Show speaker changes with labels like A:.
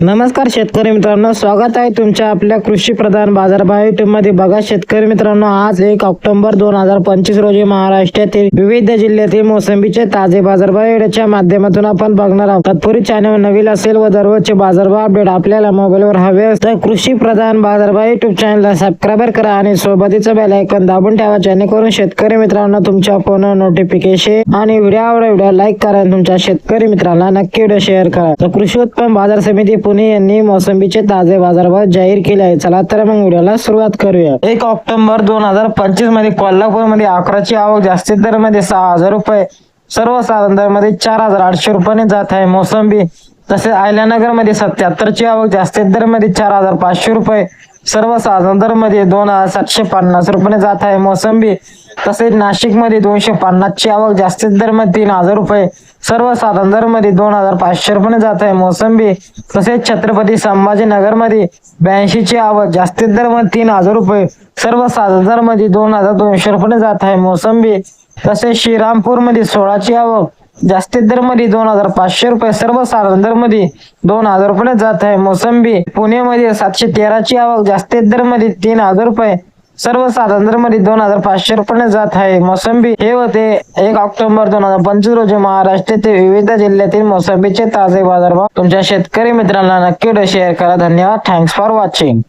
A: नमस्कार शेतकरी मित्रांनो स्वागत आहे तुमच्या आपल्या कृषी प्रधान बाजारभाव युट्यूबमध्ये बघा शेतकरी मित्रांनो आज एक ऑक्टोबर दोन हजार पंचवीस रोजी महाराष्ट्रातील विविध जिल्ह्यातील मोसंबीचे ताजे बाजारभाव व्हिडिओच्या माध्यमातून आपण बघणार आहोत. तत्पूर्वी चॅनल नवीन असेल व दररोजचे बाजारभाव अपडेट आपल्याला मोबाईलवर हवे असतात कृषी प्रधान बाजारभाव युट्यूब चॅनलला सबस्क्राईब करा आणि सोबतीचं बेल आयकॉन दाबून ठेवा जेणेकरून शेतकरी मित्रांनो तुमच्या फोनवर नोटिफिकेशन आणि व्हिडिओवर व्हिडिओ लाईक करा तुमच्या शेतकरी मित्रांना नक्की व्हिडिओ शेअर करा. तर कृषी उत्पन्न बाजार समिती पुणे यांनी मोसंबीचे ताजे बाजारभाव जाहीर केले आहे चला तर मग व्हिडिओला सुरुवात करूया. एक ऑक्टोबर दोन हजार पंचवीसमध्ये कोल्हापूरमध्ये अकराची आवक जास्तीत दरमध्ये सहा हजार रुपये सर्वसाधारण दरमध्ये चार हजार आठशे रुपयाने जात आहे मोसंबी. तसेच आयल्यानगरमध्ये सत्याहत्तरची आवक जास्तीत दरमध्ये चार हजार पाचशे रुपये सर्वसाधारण दरमध्ये दोन हजार सातशे पन्नास रुपये जात आहे. मोसंबी तसेच नाशिकमध्ये दोनशे पन्नासची आवक जास्तीत दरमध्ये तीन हजार रुपये सर्वसाधारण दरमध्ये दोन हजार पाचशे रुपये जात आहे. मोसंबी तसेच छत्रपती संभाजीनगरमध्ये आवक जास्तीत दरमध्ये तीन हजार रुपये सर्वसाधारण दरमध्ये दोन हजार दोनशे रुपये जात आहे. मोसंबी तसेच श्रीरामपूरमध्ये सोळाची आवक जास्तीत दरमध्ये दोन हजार पाचशे रुपये सर्वसाधारण दरमध्ये दोन हजार रुपये जात आहे. मोसंबी पुणे मध्ये सातशे तेराची आवक जास्तीत दरमध्ये तीन हजार रुपये सर्वसाधारण दरमध्ये दोन हजार पाचशे रुपये जात आहे. मोसंबी हे होते एक ऑक्टोबर दोन हजार पंचवीस रोजी महाराष्ट्रातील विविध जिल्ह्यातील मोसंबीचे ताजे बाजारभाव. तुमच्या शेतकरी मित्रांना नक्की शेअर करा. धन्यवाद. Thanks for watching